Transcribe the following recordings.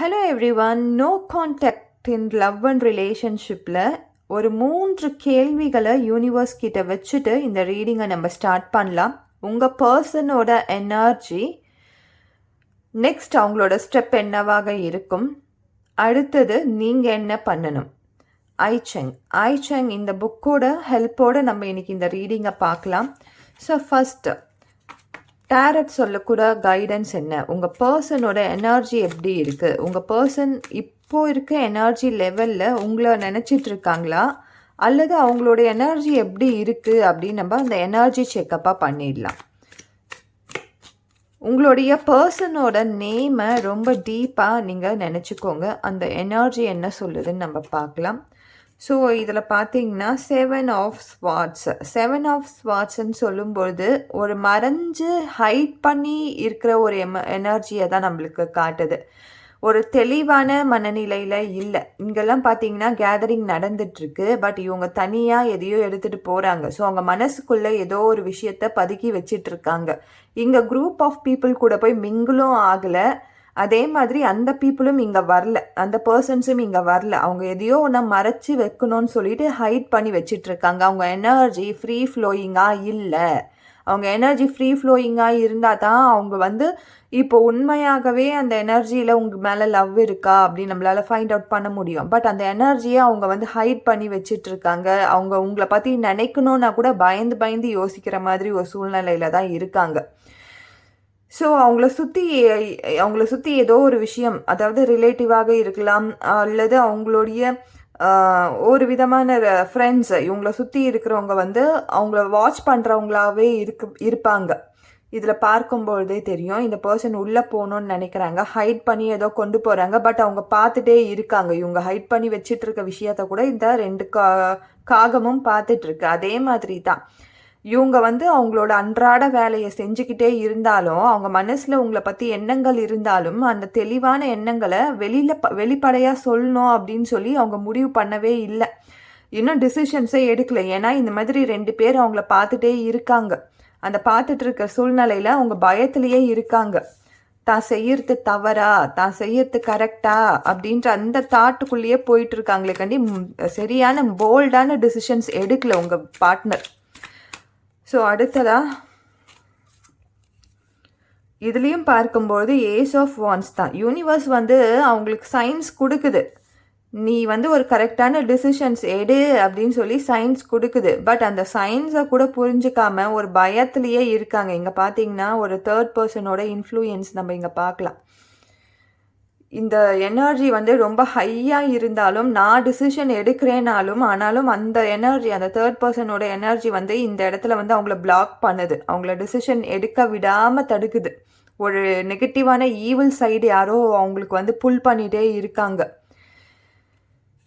Hello everyone no contact in love and ரிலேஷன்ஷிப்பில் ஒரு மூன்று கேள்விகளை யூனிவர்ஸ் கிட்ட வச்சுட்டு இந்த ரீடிங்கை நம்ம ஸ்டார்ட் பண்ணலாம். உங்கள் பர்சனோட எனர்ஜி நெக்ஸ்ட் அவங்களோட ஸ்டெப் என்னவாக இருக்கும்? அடுத்தது நீங்கள் என்ன பண்ணணும்? ஐச்செங் ஐச்செங் இந்த புக்கோட ஹெல்ப்போடு நம்ம இன்றைக்கி இந்த ரீடிங்கை பார்க்கலாம். ஸோ ஃபஸ்ட்டு டேரட் சொல்லக்கூட கைடன்ஸ் என்ன? உங்கள் பர்சனோட எனர்ஜி எப்படி இருக்குது உங்கள் பர்சன் இப்போ இருக்க எனர்ஜி லெவலில் உங்களை நினச்சிட்டு இருக்காங்களா? அல்லது அவங்களோட எனர்ஜி எப்படி இருக்குது அப்படின்னு நம்ம அந்த எனர்ஜி செக்கப்பாக பண்ணிடலாம். உங்களுடைய பர்சனோட நேமை ரொம்ப டீப்பாக நீங்கள் நினச்சிக்கோங்க. அந்த எனர்ஜி என்ன சொல்லுதுன்னு நம்ம பார்க்கலாம். ஸோ இதில் பார்த்தீங்கன்னா seven of swords seven of ஸ்வாட்ஸ்ன்னு சொல்லும்பொழுது ஒரு மறைஞ்சு ஹைட் பண்ணி இருக்கிற ஒரு எம எனர்ஜியை தான் நம்மளுக்கு காட்டுது. ஒரு தெளிவான மனநிலையில் இல்லை. இங்கெல்லாம் பார்த்தீங்கன்னா கேதரிங் நடந்துட்டுருக்கு. பட் இவங்க தனியாக எதையோ எடுத்துகிட்டு போகிறாங்க ஸோ அவங்க மனசுக்குள்ளே ஏதோ ஒரு விஷயத்த பதுக்கி வச்சிட்ருக்காங்க இங்கே குரூப் ஆஃப் பீப்புள் கூட போய் மிங்கிளும் ஆகலை. அதே மாதிரி அந்த பீப்புளும் இங்கே வரல. அந்த பர்சன்ஸும் இங்கே வரல. அவங்க எதையோ ஒன்று மறைச்சி வைக்கணும்னு சொல்லிட்டு ஹைட் பண்ணி வச்சிட்ருக்காங்க அவங்க எனர்ஜி ஃப்ரீ ஃப்ளோயிங்காக இல்லை. அவங்க எனர்ஜி ஃப்ரீ ஃப்ளோயிங்காக இருந்தால் தான் அவங்க வந்து இப்போ உண்மையாகவே அந்த எனர்ஜியில் உங்க மேலே லவ் இருக்கா அப்படின்னு நம்மளால் ஃபைண்ட் அவுட் பண்ண முடியும். பட் அந்த எனர்ஜியை அவங்க வந்து ஹைட் பண்ணி வச்சிட்ருக்காங்க அவங்க உங்களை பற்றி நினைக்கணுன்னா கூட பயந்து பயந்து யோசிக்கிற மாதிரி ஒரு சூழ்நிலையில தான் இருக்காங்க. ஸோ அவங்கள சுற்றி அவங்கள சுற்றி ஏதோ ஒரு விஷயம் அதாவது ரிலேட்டிவாக இருக்கலாம் அல்லது அவங்களுடைய ஒரு விதமான ஃப்ரெண்ட்ஸ் இவங்கள சுற்றி இருக்கிறவங்க வந்து அவங்கள வாட்ச் பண்ணுறவங்களாவே இருக்கு இருப்பாங்க. இதில் பார்க்கும்பொழுதே தெரியும் இந்த பர்சன் உள்ளே போகணும்னு நினைக்கிறாங்க ஹைட் பண்ணி ஏதோ கொண்டு போகிறாங்க பட் அவங்க பார்த்துட்டே இருக்காங்க. இவங்க ஹைட் பண்ணி வச்சிட்டு இருக்க விஷயத்த கூட இந்த ரெண்டு கா காகமும் பார்த்துட்ருக்கு அதே மாதிரி தான். இவங்க வந்து அவங்களோட அன்றாட வேலையை செஞ்சுக்கிட்டே இருந்தாலும் அவங்க மனசில் உங்களை பற்றி எண்ணங்கள் இருந்தாலும் அந்த தெளிவான எண்ணங்களை வெளியில் ப வெளிப்படையாக சொல்லணும் அப்படின்னு சொல்லி அவங்க முடிவு பண்ணவே இல்லை. இன்னும் டிசிஷன்ஸே எடுக்கல. ஏன்னா இந்த மாதிரி ரெண்டு பேர் அவங்கள பார்த்துட்டே இருக்காங்க. அந்த பார்த்துட்டு இருக்க சூழ்நிலையில் அவங்க பயத்திலேயே இருக்காங்க. தான் செய்யறது தவறா? தான் செய்யறது கரெக்டா? அப்படின்ற அந்த தாட்டுக்குள்ளேயே போயிட்டு இருக்காங்களே கண்டி சரியான போல்டான டிசிஷன்ஸ் எடுக்கல உங்கள் பார்ட்னர் ஸோ அடுத்ததா இதுலேயும் பார்க்கும்போது ஏஸ் ஆஃப் வான்ஸ் தான். யூனிவர்ஸ் வந்து அவங்களுக்கு சயின்ஸ் கொடுக்குது. நீ வந்து ஒரு கரெக்டான டிசிஷன்ஸ் எடு அப்படின்னு சொல்லி சயின்ஸ் கொடுக்குது. பட் அந்த சயின்ஸை கூட புரிஞ்சுக்காம ஒரு பயத்துலேயே இருக்காங்க. இங்கே பார்த்தீங்கன்னா ஒரு தேர்ட் பர்சனோட இன்ஃப்ளூயன்ஸ் நம்ம இங்கே பார்க்கலாம். இந்த எனர்ஜி வந்து ரொம்ப ஹையாக இருந்தாலும் நான் டிசிஷன் எடுக்கிறேனாலும் ஆனாலும் அந்த எனர்ஜி அந்த தேர்ட் பர்சனோட எனர்ஜி வந்து இந்த இடத்துல வந்து அவங்கள பிளாக் பண்ணுது. அவங்கள டிசிஷன் எடுக்க விடாமல் தடுக்குது. ஒரு நெகட்டிவான ஈவில் சைடு யாரோ அவங்களுக்கு வந்து புல் பண்ணிகிட்டே இருக்காங்க.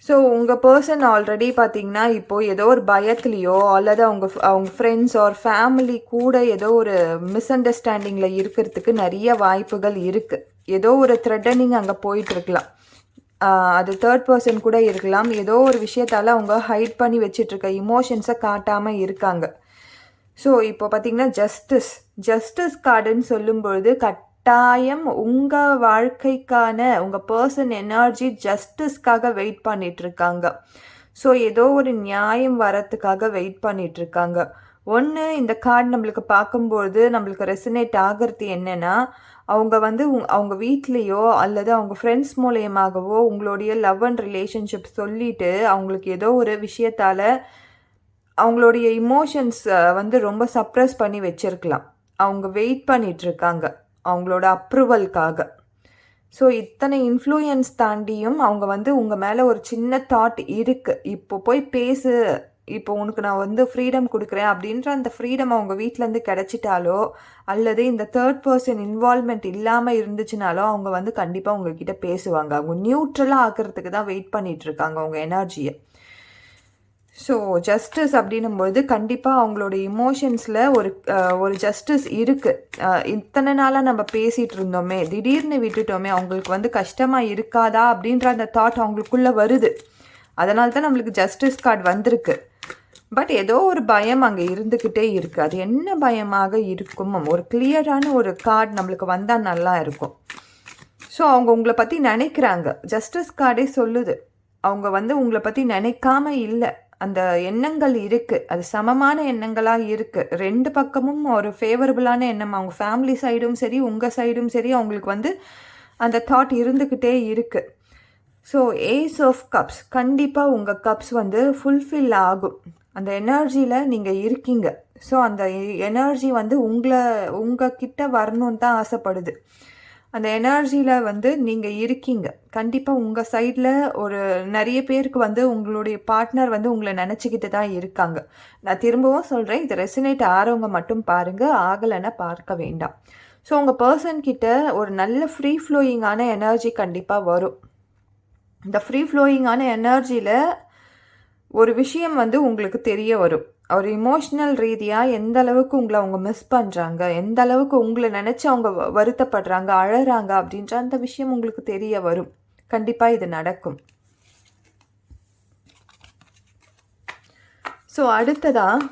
ஸோ உங்கள் பர்சன் ஆல்ரெடி பார்த்தீங்கன்னா இப்போது ஏதோ ஒரு பயத்துலேயோ அல்லது அவங்க அவங்க ஃப்ரெண்ட்ஸ் ஆர் ஃபேமிலி கூட ஏதோ ஒரு மிஸ் அண்டர்ஸ்டாண்டிங்கில் இருக்கிறதுக்கு நிறைய வாய்ப்புகள் இருக்குது ஏதோ ஒரு த்ரெட்டனிங் அங்கே போயிட்டுருக்கலாம். அது தேர்ட் பர்சன் கூட இருக்கலாம். ஏதோ ஒரு விஷயத்தால் அவங்க ஹைட் பண்ணி வச்சிட்ருக்க இமோஷன்ஸை காட்டாமல் இருக்காங்க. ஸோ இப்போ பார்த்தீங்கன்னா ஜஸ்டிஸ் ஜஸ்டிஸ் கார்டுன்னு சொல்லும்பொழுது கட்டாயம் உங்கள் வாழ்க்கைக்கான உங்கள் பர்சன் எனர்ஜி ஜஸ்டிஸ்க்காக வெயிட் பண்ணிகிட்ருக்காங்க ஸோ ஏதோ ஒரு நியாயம் வரத்துக்காக வெயிட் பண்ணிகிட்ருக்காங்க ஒன்று இந்த கார்டு நம்மளுக்கு பார்க்கும்பொழுது நம்மளுக்கு ரெசனேட் ஆகிறது என்னென்னா அவங்க வந்து உங்- அவங்க வீட்லேயோ அல்லது அவங்க ஃப்ரெண்ட்ஸ் மூலயமாகவோ உங்களுடைய லவ் அண்ட் ரிலேஷன்ஷிப் சொல்லிட்டு அவங்களுக்கு ஏதோ ஒரு விஷயத்தால் அவங்களுடைய இமோஷன்ஸ் வந்து ரொம்ப சப்ரஸ் பண்ணி வச்சிருக்கலாம். அவங்க வெயிட் பண்ணிகிட்ருக்காங்க அவங்களோட அப்ரூவல்காக ஸோ இத்தனை இன்ஃப்ளூயன்ஸ் தாண்டியும் அவங்க வந்து உங்கள் மேலே ஒரு சின்ன தாட் இருக்குது இப்போ போய் பேசு இப்போ உனக்கு நான் வந்து ஃப்ரீடம் கொடுக்குறேன் அப்படின்ற அந்த ஃப்ரீடம் அவங்க வீட்டிலேருந்து கிடச்சிட்டாலோ அல்லது இந்த தேர்ட் பர்சன் இன்வால்மெண்ட் இல்லாமல் இருந்துச்சுனாலோ அவங்க வந்து கண்டிப்பாக உங்ககிட்ட பேசுவாங்க. அவங்க நியூட்ரலாக ஆக்கிறதுக்கு தான் வெயிட் பண்ணிகிட்ருக்காங்க இருக்காங்க அவங்க எனர்ஜியை ஸோ ஜஸ்டிஸ் அப்படின்னும்போது கண்டிப்பாக அவங்களோட இமோஷன்ஸில் ஒரு ஒரு ஜஸ்டிஸ் இருக்குது இத்தனை நாளாக நம்ம பேசிகிட்டு இருந்தோமே திடீர்னு விட்டுட்டோமே அவங்களுக்கு வந்து கஷ்டமாக இருக்காதா அப்படின்ற அந்த தாட் அவங்களுக்குள்ளே வருது. அதனால தான் நம்மளுக்கு ஜஸ்டிஸ் கார்டு வந்திருக்கு. பட் ஏதோ ஒரு பயம் அங்கே இருந்துக்கிட்டே இருக்குது அது என்ன பயமாக இருக்கும் ஒரு கிளியரான ஒரு கார்டு நம்மளுக்கு வந்தால் நல்லா இருக்கும். ஸோ அவங்க உங்களை பற்றி நினைக்கிறாங்க. ஜஸ்டிஸ் கார்டே சொல்லுது. அவங்க வந்து உங்களை பற்றி நினைக்காம இல்லை. அந்த எண்ணங்கள் இருக்குது அது சமமான எண்ணங்களாக இருக்குது ரெண்டு பக்கமும் ஒரு ஃபேவரபுளான எண்ணம். அவங்க ஃபேமிலி சைடும் சரி உங்கள் சைடும் சரி அவங்களுக்கு வந்து அந்த தாட் இருந்துக்கிட்டே இருக்குது ஸோ ஏஸ் ஆஃப் கப்ஸ் கண்டிப்பாக உங்கள் கப்ஸ் வந்து ஃபுல்ஃபில் ஆகும். அந்த எனர்ஜியில் நீங்கள் இருக்கீங்க. ஸோ அந்த எனர்ஜி வந்து உங்களை உங்கள் கிட்ட வரணும்னு தான் ஆசைப்படுது. அந்த எனர்ஜியில் வந்து நீங்கள் இருக்கீங்க. கண்டிப்பாக உங்கள் சைடில் ஒரு நிறைய பேருக்கு வந்து உங்களுடைய பார்ட்னர் வந்து உங்களை நினச்சிக்கிட்டு தான் இருக்காங்க. நான் திரும்பவும் சொல்கிறேன் இது ரெசினேட் ஆறவங்க மட்டும் பாருங்கள் ஆகலைன்னா பார்க்க வேண்டாம். ஸோ உங்கள் பர்சன் கிட்ட ஒரு நல்ல ஃப்ரீ ஃப்ளோயிங்கான எனர்ஜி கண்டிப்பாக வரும். இந்த ஃப்ரீ ஃப்ளோயிங்கான எனர்ஜியில் ஒரு விஷயம் வந்து உங்களுக்கு தெரிய வரும். ஒரு இமோஷ்னல் ரீதியாக எந்த அளவுக்கு உங்களை அவங்க மிஸ் பண்ணுறாங்க எந்த அளவுக்கு உங்களை நினச்சி அவங்க வருத்தப்படுறாங்க அழகிறாங்க அப்படின்ற அந்த விஷயம் உங்களுக்கு தெரிய வரும். கண்டிப்பாக இது நடக்கும். ஸோ அடுத்ததாக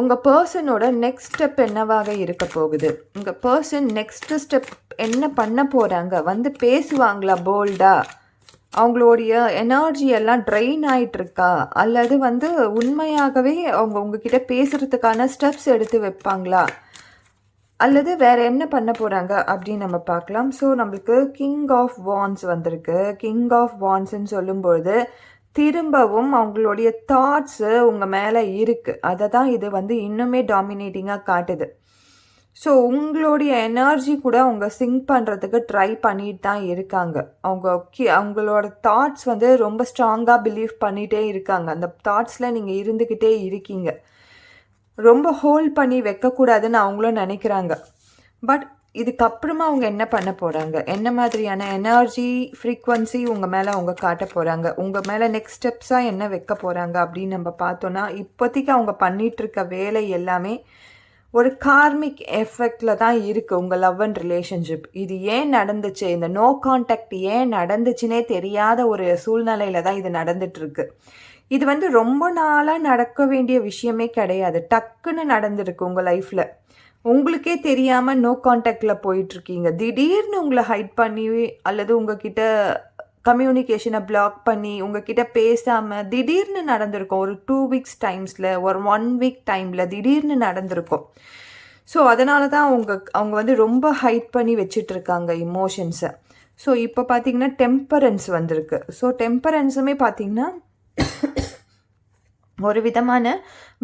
உங்கள் பர்சனோட நெக்ஸ்ட் ஸ்டெப் என்னவாக இருக்க போகுது? உங்கள் பர்சன் நெக்ஸ்ட் ஸ்டெப் என்ன பண்ண போகிறாங்க வந்து பேசுவாங்களா போல்டாக அவங்களுடைய எனர்ஜி எல்லாம் ட்ரெயின் ஆகிட்டுருக்கா அல்லது வந்து உண்மையாகவே அவங்க உங்ககிட்ட பேசுகிறதுக்கான ஸ்டெப்ஸ் எடுத்து வைப்பாங்களா? அல்லது வேறு என்ன பண்ண போகிறாங்க அப்படின்னு நம்ம பார்க்கலாம். ஸோ நம்மளுக்கு கிங் ஆஃப் வான்ஸ் வந்திருக்கு. கிங் ஆஃப் வான்ஸ்ன்னு சொல்லும்பொழுது திரும்பவும் அவங்களுடைய தாட்ஸு உங்கள் மேலே இருக்குது அதை தான் இது வந்து இன்னுமே டாமினேட்டிங்காக காட்டுது. ஸோ உங்களுடைய எனர்ஜி கூட அவங்க சிங்க் பண்ணுறதுக்கு ட்ரை பண்ணிட்டு தான் இருக்காங்க. அவங்க ஓகே அவங்களோட தாட்ஸ் வந்து ரொம்ப ஸ்ட்ராங்காக பிலீவ் பண்ணிகிட்டே இருக்காங்க. அந்த தாட்ஸில் நீங்கள் இருந்துக்கிட்டே இருக்கீங்க. ரொம்ப ஹோல்ட் பண்ணி வைக்கக்கூடாதுன்னு அவங்களும் நினைக்கிறாங்க. பட் இதுக்கப்புறமா அவங்க என்ன பண்ண போகிறாங்க என்ன மாதிரியான எனர்ஜி ஃப்ரீக்வன்சி உங்கள் மேலே அவங்க காட்ட போகிறாங்க உங்கள் மேலே நெக்ஸ்ட் ஸ்டெப்ஸாக என்ன வைக்க போகிறாங்க அப்படின்னு நம்ம பார்த்தோன்னா இப்போதைக்கு அவங்க பண்ணிகிட்ருக்க வேலை எல்லாமே ஒரு கார்மிக் எஃபெக்டில் தான் இருக்குது உங்கள் லவ் அண்ட் ரிலேஷன்ஷிப் இது ஏன் நடந்துச்சு? இந்த நோ கான்டாக்ட் ஏன் நடந்துச்சுனே தெரியாத ஒரு சூழ்நிலையில் தான் இது நடந்துட்டுருக்கு இது வந்து ரொம்ப நாளாக நடக்க வேண்டிய விஷயமே கிடையாது. டக்குன்னு நடந்திருக்கு உங்கள் லைஃப்பில் உங்களுக்கே தெரியாமல் நோ கான்டாக்டில் போயிட்டுருக்கீங்க திடீர்னு உங்களை ஹைட் பண்ணி அல்லது உங்ககிட்ட கம்யூனிகேஷனை பிளாக் பண்ணி உங்ககிட்ட பேசாமல் திடீர்னு நடந்திருக்கும். ஒரு டூ வீக்ஸ் டைம்ஸில் ஒரு ஒன் வீக் டைமில் திடீர்னு நடந்திருக்கும். ஸோ அதனால தான் அவங்க அவங்க வந்து ரொம்ப ஹைட் பண்ணி வச்சிட்ருக்காங்க இமோஷன்ஸை ஸோ இப்போ பார்த்தீங்கன்னா டெம்பரன்ஸ் வந்திருக்கு. ஸோ டெம்பரன்ஸுமே பார்த்தீங்கன்னா ஒரு விதமான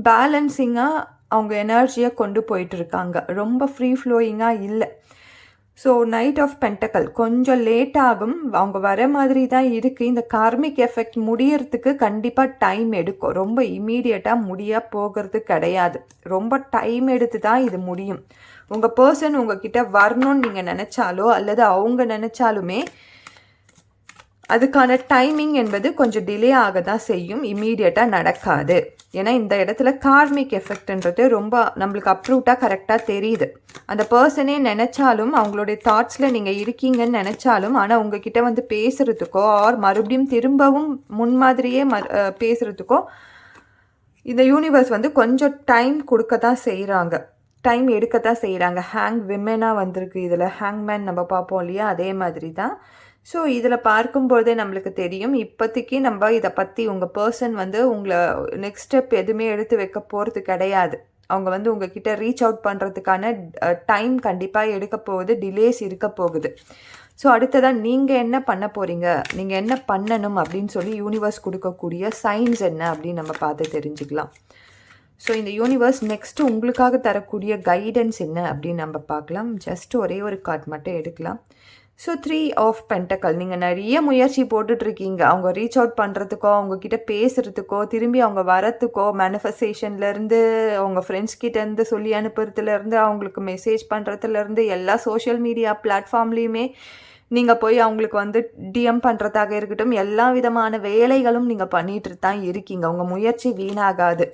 பேலன்சிங்காக அவங்க எனர்ஜியை கொண்டு போயிட்டுருக்காங்க ரொம்ப ஃப்ரீ ஃப்ளோயிங்காக இல்லை. ஸோ நைட் ஆஃப் பென்டக்கல் கொஞ்சம் லேட் ஆகும். அவங்க வர மாதிரி தான் இருக்குது இந்த கார்மிக் எஃபெக்ட் முடியறதுக்கு கண்டிப்பாக டைம் எடுக்கும். ரொம்ப இமீடியட்டாக முடிய போகிறது கிடையாது. ரொம்ப டைம் எடுத்து தான் இது முடியும். உங்கள் பர்சன் உங்ககிட்ட வரணும்னு நீங்கள் நினச்சாலோ அல்லது அவங்க நினச்சாலுமே அதுக்கான டைமிங் என்பது கொஞ்சம் டிலே ஆக தான் செய்யும் இம்மீடியட்டாக நடக்காது. ஏன்னா இந்த இடத்துல கார்மிக் எஃபெக்ட்ன்றது ரொம்ப நம்மளுக்கு அப்ரூவ்டாக கரெக்டாக தெரியுது. அந்த பர்சனே நினச்சாலும் அவங்களுடைய தாட்ஸில் நீங்கள் இருக்கீங்கன்னு நினச்சாலும் ஆனால் உங்ககிட்ட வந்து பேசுகிறதுக்கோ ஆர் மறுபடியும் திரும்பவும் முன்மாதிரியே ம பேசுகிறதுக்கோ இந்த யூனிவர்ஸ் வந்து கொஞ்சம் டைம் கொடுக்க தான் செய்கிறாங்க டைம் எடுக்க தான் செய்கிறாங்க ஹேங் விமெனாக வந்திருக்கு இதில். ஹேங்மேன் நம்ம பார்ப்போம் இல்லையா? அதே மாதிரி தான் ஸோ இதில் பார்க்கும்போதே நம்மளுக்கு தெரியும் இப்போதைக்கு நம்ம இதை பற்றி உங்கள் பர்சன் வந்து உங்களை நெக்ஸ்ட் ஸ்டெப் எதுவுமே எடுத்து வைக்க போகிறது கிடையாது. அவங்க வந்து உங்ககிட்ட ரீச் அவுட் பண்ணுறதுக்கான டைம் கண்டிப்பாக எடுக்க போகுது டிலேஸ் இருக்க போகுது. ஸோ அடுத்ததாக நீங்கள் என்ன பண்ண போகிறீங்க நீங்கள் என்ன பண்ணணும் அப்படின்னு சொல்லி யூனிவர்ஸ் கொடுக்கக்கூடிய சயின்ஸ் என்ன அப்படின்னு நம்ம பார்த்து தெரிஞ்சுக்கலாம். ஸோ இந்த யூனிவர்ஸ் நெக்ஸ்ட்டு உங்களுக்காக தரக்கூடிய கைடன்ஸ் என்ன அப்படின்னு நம்ம பார்க்கலாம். ஜஸ்ட் ஒரே ஒரு கார்ட் மட்டும் எடுக்கலாம். ஸோ த்ரீ ஆஃப் பென்டக்கல் நீங்கள் நிறைய முயற்சி போட்டுட்ருக்கீங்க. அவங்க ரீச் அவுட் பண்ணுறதுக்கோ அவங்கக்கிட்ட பேசுகிறதுக்கோ திரும்பி அவங்க வரத்துக்கோ மேனிஃபெஸ்டேஷன்லேருந்து அவங்க ஃப்ரெண்ட்ஸ் கிட்டேருந்து சொல்லி அனுப்புறதுலேருந்து அவங்களுக்கு மெசேஜ் பண்ணுறதுலேருந்து எல்லா சோஷியல் மீடியா பிளாட்ஃபார்ம்லேயுமே நீங்கள் போய் அவங்களுக்கு வந்து டிஎம் பண்ணுறதாக இருக்கட்டும் எல்லா விதமான வேலைகளும் நீங்கள் பண்ணிகிட்டு தான் இருக்கீங்க. உங்கள் முயற்சி வீணாகாது.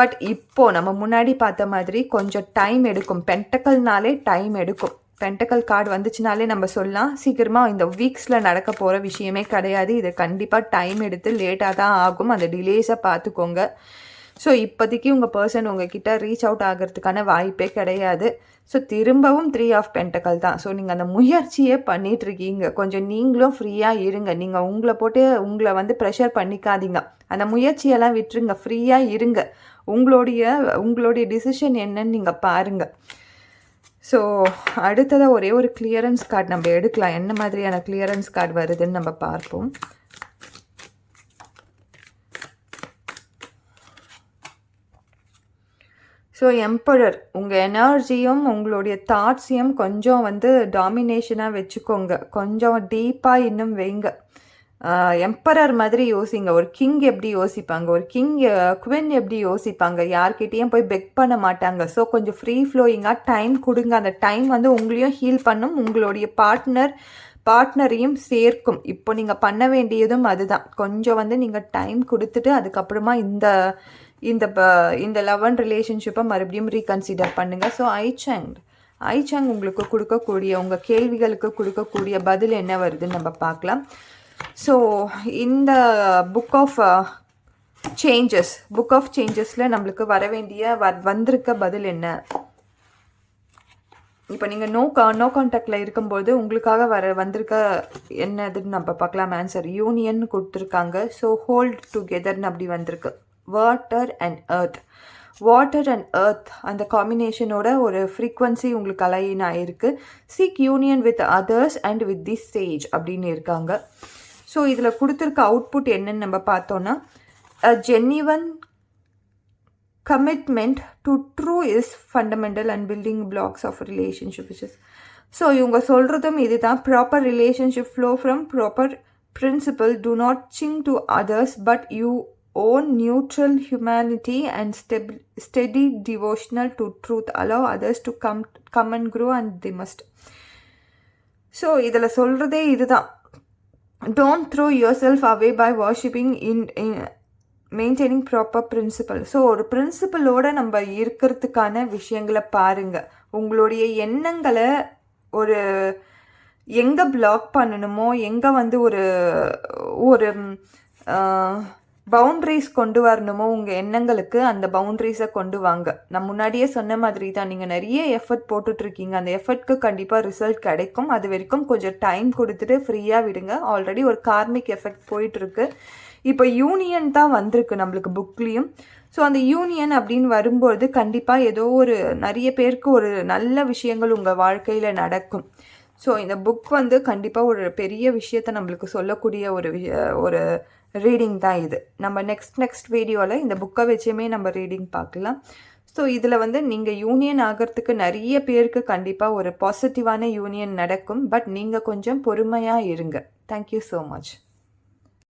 பட் இப்போது நம்ம முன்னாடி பார்த்த மாதிரி கொஞ்சம் டைம் எடுக்கும். பென்டக்கல்னாலே டைம் எடுக்கும். பென்டக்கல் கார்டு வந்துச்சுனாலே நம்ம சொல்லலாம். சீக்கிரமாக இந்த வீக்ஸில் நடக்க போகிற விஷயமே கிடையாது. இது கண்டிப்பாக டைம் எடுத்து லேட்டாக தான் ஆகும். அந்த டிலேஸை பார்த்துக்கோங்க. ஸோ இப்போதைக்கு உங்கள் பர்சன் உங்ககிட்ட ரீச் அவுட் ஆகிறதுக்கான வாய்ப்பே கிடையாது. ஸோ திரும்பவும் த்ரீ ஆஃப் பென்டக்கல் தான். ஸோ நீங்கள் அந்த முயற்சியே பண்ணிகிட்ருக்கீங்க கொஞ்சம் நீங்களும் ஃப்ரீயாக இருங்க. நீங்கள் உங்களை போட்டு உங்களை வந்து ப்ரெஷர் பண்ணிக்காதீங்க. அந்த முயற்சியெல்லாம் விட்டுருங்க. ஃப்ரீயாக இருங்க. உங்களுடைய உங்களுடைய டிசிஷன் என்னன்னு நீங்கள் பாருங்கள் ஸோ அடுத்ததாக ஒரே ஒரு கிளியரன்ஸ் கார்டு நம்ம எடுக்கலாம். என்ன மாதிரியான கிளியரன்ஸ் கார்டு வருதுன்னு நம்ம பார்ப்போம். ஸோ எம்பரர் உங்கள் எனர்ஜியும் உங்களுடைய தாட்ஸையும் கொஞ்சம் வந்து டாமினேஷனாக வச்சுக்கோங்க. கொஞ்சம் டீப்பாக இன்னும் வைங்க. எம்பரர் மாதிரி யோசிங்க. ஒரு கிங் எப்படி யோசிப்பாங்க? ஒரு கிங் குவின் எப்படி யோசிப்பாங்க? யார்கிட்டேயும் போய் பெக் பண்ண மாட்டாங்க. ஸோ கொஞ்சம் ஃப்ரீ ஃப்ளோயிங்காக டைம் கொடுங்க. அந்த டைம் வந்து உங்களையும் ஹீல் பண்ணும். உங்களுடைய பார்ட்னர் பார்ட்னரையும் சேர்க்கும். இப்போ நீங்கள் பண்ண வேண்டியதும் அதுதான். கொஞ்சம் வந்து நீங்கள் டைம் கொடுத்துட்டு அதுக்கப்புறமா இந்த இந்த ப- இந்த லவ் அண்ட் ரிலேஷன்ஷிப்பை மறுபடியும் ரீகன்சிடர் பண்ணுங்கள் ஸோ ஐ சேங் ஐ சேங் உங்களுக்கு கொடுக்கக்கூடிய உங்கள் கேள்விகளுக்கு கொடுக்கக்கூடிய பதில் என்ன வருதுன்னு நம்ம பார்க்கலாம். ஸோ இந்த book of changes book of சேஞ்சஸில் நம்மளுக்கு வர வேண்டிய வ வந்திருக்க பதில் என்ன? இப்போ நீங்கள் நோ கா நோ கான்டாக்டில் இருக்கும்போது உங்களுக்காக வர வந்திருக்க என்னதுன்னு நம்ம பார்க்கலாம் ஆன்சர் யூனியன் கொடுத்துருக்காங்க. ஸோ ஹோல்ட் டுகெதர்னு அப்படி வந்திருக்கு. Water and earth water and earth அந்த காம்பினேஷனோட ஒரு ஃப்ரீக்வன்சி உங்களுக்கு அலைன் ஆயிருக்கு. Seek union with others and with the sage அப்படின்னு இருக்காங்க. ஸோ இதில் கொடுத்துருக்க அவுட்புட் என்னன்னு நம்ம பார்த்தோன்னா genuine commitment to true is fundamental and building blocks of relationship is so இவங்க சொல்கிறதும் இதுதான் proper relationship flow from proper principle to not sing to others but you own neutral humanity and step steady devotional to truth allow others to come come and grow and the must so இதில் சொல்கிறதே இதுதான் don't throw yourself away by worshipping in maintaining proper principle so ஒரு பிரின்சிபலோட நம்ம இருக்கிறதுக்கான விஷயங்களை பாருங்கள் உங்களுடைய எண்ணங்களை ஒரு எங்கே பிளாக் பண்ணணுமோ எங்கே வந்து ஒரு ஒரு பவுண்ட்ரிஸ் கொண்டு வரணுமோ உங்கள் எண்ணங்களுக்கு அந்த பவுண்ட்ரிஸை கொண்டு வாங்க. நான் முன்னாடியே சொன்ன மாதிரி தான் நீங்கள் நிறைய எஃபர்ட் போட்டுட்ருக்கீங்க. அந்த எஃபர்ட்க்கு கண்டிப்பாக ரிசல்ட் கிடைக்கும். அது வரைக்கும் கொஞ்சம் டைம் கொடுத்துட்டு ஃப்ரீயாக விடுங்க. ஆல்ரெடி ஒரு கார்மிக் எஃபெக்ட் போயிட்டுருக்கு இப்போ யூனியன் தான் வந்திருக்கு நம்மளுக்கு புக்லேயும் ஸோ அந்த யூனியன் அப்படின்னு வரும்போது கண்டிப்பாக ஏதோ ஒரு நிறைய பேருக்கு ஒரு நல்ல விஷயங்கள் உங்கள் வாழ்க்கையில் நடக்கும். ஸோ இந்த புக் வந்து கண்டிப்பாக ஒரு பெரிய விஷயத்த நம்மளுக்கு சொல்லக்கூடிய ஒரு ஒரு ரீடிங் தான் இது. நம்ம நெக்ஸ்ட் நெக்ஸ்ட் வீடியோவில் இந்த புக்கை வச்சுமே நம்ம ரீடிங் பார்க்கலாம். ஸோ இதில் வந்து நீங்கள் யூனியன் ஆகிறதுக்கு நிறைய பேருக்கு கண்டிப்பாக ஒரு பாசிட்டிவான யூனியன் நடக்கும். பட் நீங்கள் கொஞ்சம் பொறுமையாக இருங்க. Thank you so much